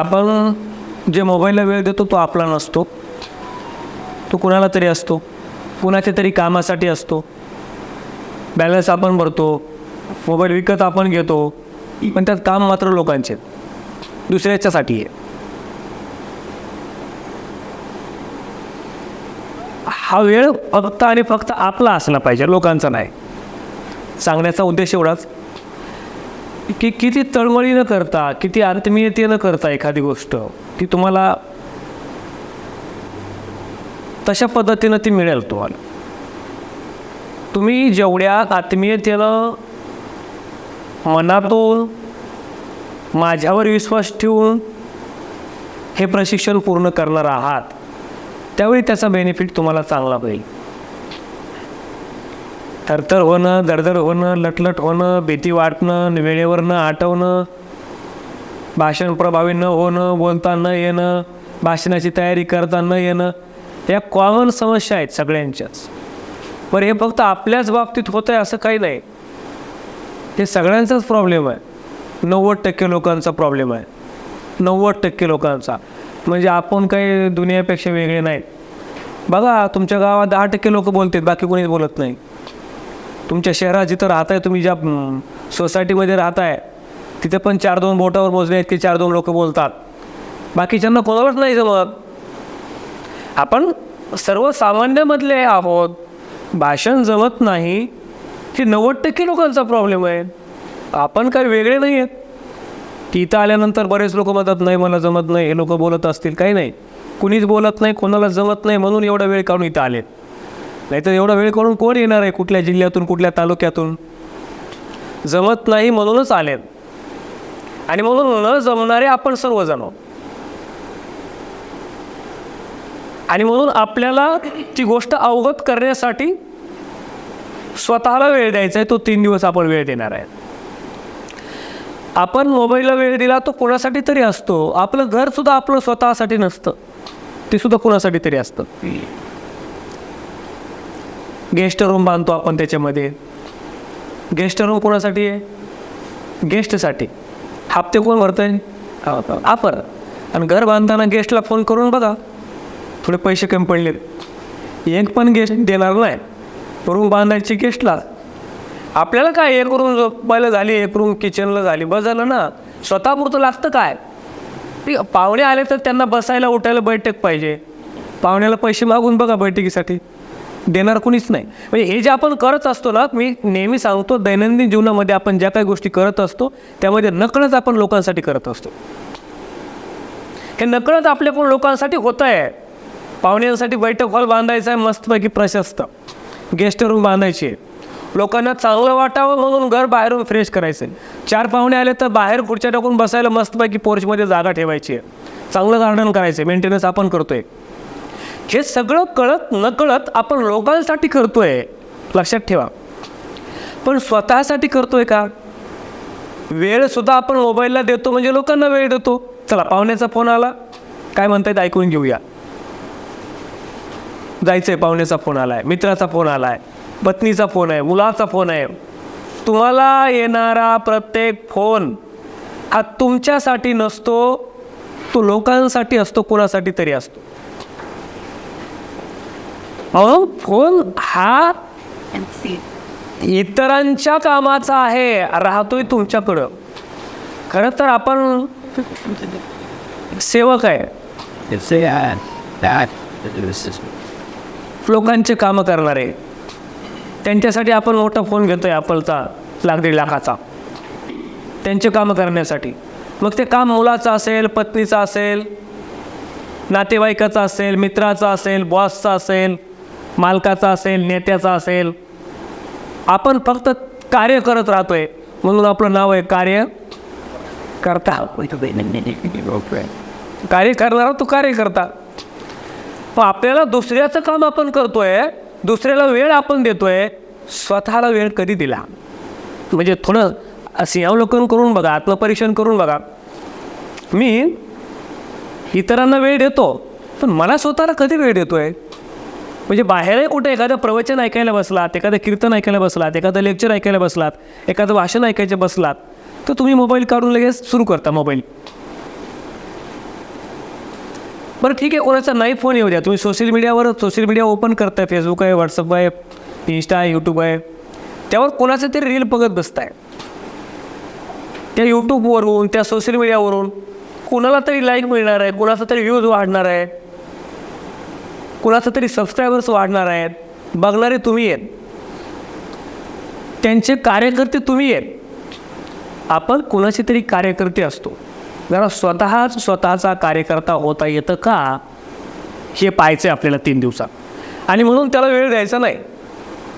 आपण जे मोबाईलला वेळ देतो तो आपला नसतो. तो कुणाला तरी असतो. कुणाच्या तरी कामासाठी असतो. बॅलन्स आपण भरतो. मोबाईल विकत आपण घेतो. पण त्यात काम मात्र लोकांचे दुसऱ्याच्यासाठी आहे. हा वेळ फक्त आणि फक्त आपला असला पाहिजे लोकांचा नाही. सांगण्याचा उद्देश एवढाच. की किती तळमळीनं करता किती आत्मीयतेनं करता एखादी गोष्ट ती तुम्हाला तशा पद्धतीनं ती मिळेल तुम्हाला. तुम्ही जेवढ्या आत्मीयतेनं मनातून माझ्यावर विश्वास ठेवून हे प्रशिक्षण पूर्ण करणार आहात त्यावेळी त्याचा बेनिफिट तुम्हाला चांगला होईल. थरथर होणं दरदर होणं लटलट होणं भीती वाटणं वेळेवर न आटवणं भाषण प्रभावी न होणं बोलता न येणं भाषणाची तयारी करता न येणं या कॉमन समस्या आहेत सगळ्यांच्याच. पण हे फक्त आपल्याच बाबतीत होतं आहे असं काही नाही. हे सगळ्यांचाच प्रॉब्लेम आहे. नव्वद टक्के लोकांचा प्रॉब्लेम आहे. नव्वद टक्के लोकांचा. म्हणजे आपण काही दुनियापेक्षा वेगळे नाहीत. बघा तुमच्या गावात दहा टक्के लोक बोलतात बाकी कोणीच बोलत नाही. तुमच्या शहरात जिथं राहताय तुम्ही ज्या सोसायटीमध्ये राहताय तिथे पण चार दोन बोटावर मोजणे आहेत की चार दोन लोक बोलतात. बाकीच्यांना कोणावरच नाही जमत. आपण सर्वसामान्यमधले आहोत. भाषण जमत नाही. ही नव्वद टक्के लोकांचा प्रॉब्लेम आहे. आपण काही वेगळे नाही आहेत. की इथं आल्यानंतर बरेच लोक म्हणतात नाही मला जमत नाही. हे लोक बोलत असतील. काही नाही. कुणीच बोलत नाही कोणाला जमत नाही म्हणून एवढा वेळ काढून इथं आलेत. नाहीतर एवढा वेळ करून कोण येणार आहे कुठल्या जिल्ह्यातून कुठल्या तालुक्यातून? जमत नाही म्हणूनच आलेत. आणि म्हणून न जमणारे आपण सर्वजण आणि म्हणून आपल्याला ती गोष्ट अवगत करण्यासाठी स्वतःला वेळ द्यायचा आहे तो तीन दिवस आपण वेळ देणार आहे. आपण मोबाईलला वेळ दिला तो कोणासाठी तरी असतो. आपलं घरसुद्धा आपलं स्वतःसाठी नसतं. ते सुद्धा कोणासाठी तरी असतं. गेस्ट रूम बांधतो आपण त्याच्यामध्ये. गेस्ट रूम कोणासाठी आहे? गेस्टसाठी. हप्ते कोण भरतंय? आपण. आणि घर बांधताना गेस्टला फोन करून बघा. थोडे पैसे कमी पडलेत. एक पण गेस्ट देणार नाही. रूम बांधायची गेस्टला आपल्याला काय एक रूम झोपायला झाली एक रूम किचनला झाली. बस झालं ना. स्वतःपुरतं लागतं काय? पाहुणे आले तर त्यांना बसायला उठायला बैठक पाहिजे. पाहुण्याला पैसे मागून बघा बैठकीसाठी. देणार कोणीच नाही. म्हणजे हे जे आपण करत असतो ना मी नेहमी सांगतो दैनंदिन जीवनामध्ये आपण ज्या काही गोष्टी करत असतो त्यामध्ये नकळत आपण लोकांसाठी करत असतो. हे नकळत पण लोकांसाठी होतं आहे पाहुण्यांसाठी बैठक हॉल बांधायचा आहे मस्तपैकी प्रशस्त. गेस्ट रूम बांधायची आहे. लोकांना चांगलं वाटावं म्हणून घर बाहेरून फ्रेश करायचं आहे चार पाहुणे आले तर बाहेर खुर्च्या टाकून बसायला मस्तपैकी पोर्चमध्ये जागा ठेवायची आहे. चांगलं गार्डन करायचं आहे मेंटेनन्स आपण करतोय. हे सगळं कळत नकळत आपण लोकांसाठी करतोय लक्षात ठेवा. पण स्वतःसाठी करतोय का? वेळसुद्धा आपण मोबाईलला देतो म्हणजे लोकांना वेळ देतो. चला पाहुण्याचा फोन आला. काय म्हणतायत ऐकून घेऊया. जायचंय पाहुण्याचा फोन आलाय मित्राचा फोन आलाय पत्नीचा फोन आहे मुलाचा फोन आहे. तुम्हाला येणारा प्रत्येक फोन हा तुमच्यासाठी नसतो तो लोकांसाठी असतो कोणासाठी तरी असतो. अहो फोन हा इतरांच्या कामाचा आहे. राहतोय तुमच्याकडं खरं तर आपण सेवक आहे. लोकांचे कामं करणारे. त्यांच्यासाठी आपण मोठा फोन घेतोय ॲपलचा लाख दीड लाखाचा. त्यांचे कामं करण्यासाठी. मग ते काम मुलाचं असेल पत्नीचं असेल नातेवाईकाचं असेल मित्राचं असेल बॉसचा असेल मालकाचा असेल नेत्याचा असेल आपण फक्त कार्य करत राहतोय. म्हणून आपलं नाव आहे कार्य करता. कार्य करणारा तो कार्य करता. पण आपल्याला दुसऱ्याचं काम आपण करतोय दुसऱ्याला वेळ आपण देतोय स्वतःला वेळ कधी दिला? म्हणजे थोडं सिंहावलोकन करून बघा आत्मपरीक्षण करून बघा. मी इतरांना वेळ देतो पण मला स्वतःला कधी वेळ देतोय? म्हणजे बाहेरही कुठे एखादं प्रवचन ऐकायला बसलात एखादं कीर्तन ऐकायला बसलात एखादं लेक्चर ऐकायला बसलात एखादं भाषण ऐकायचं बसलात तर तुम्ही मोबाईल काढून लगेच सुरू करता मोबाईल बरं ठीक आहे कोणाचा नाही फोन येऊ द्या. तुम्ही सोशल मीडियावर सोशल मीडिया ओपन करताय फेसबुक आहे व्हॉट्सअप आहे इन्स्टा आहे यूट्यूब आहे. त्यावर कोणाचं तरी रील बघत बसताय. त्या यूट्यूबवरून त्या सोशल मीडियावरून कुणाला तरी लाईक मिळणार आहे कुणाचा तरी व्ह्यूज वाढणार आहे. कुणाचं तरी सबस्क्रायबर्स वाढणार आहेत. बघणारे तुम्ही आहेत. त्यांचे कार्यकर्ते तुम्ही आहेत. आपण कुणाचे तरी कार्यकर्ते असतो. जरा स्वतःच स्वतःचा कार्यकर्ता होता येतं का? हे पाहायचं आहे आपल्याला तीन दिवसात. आणि म्हणून त्याला वेळ द्यायचा नाही.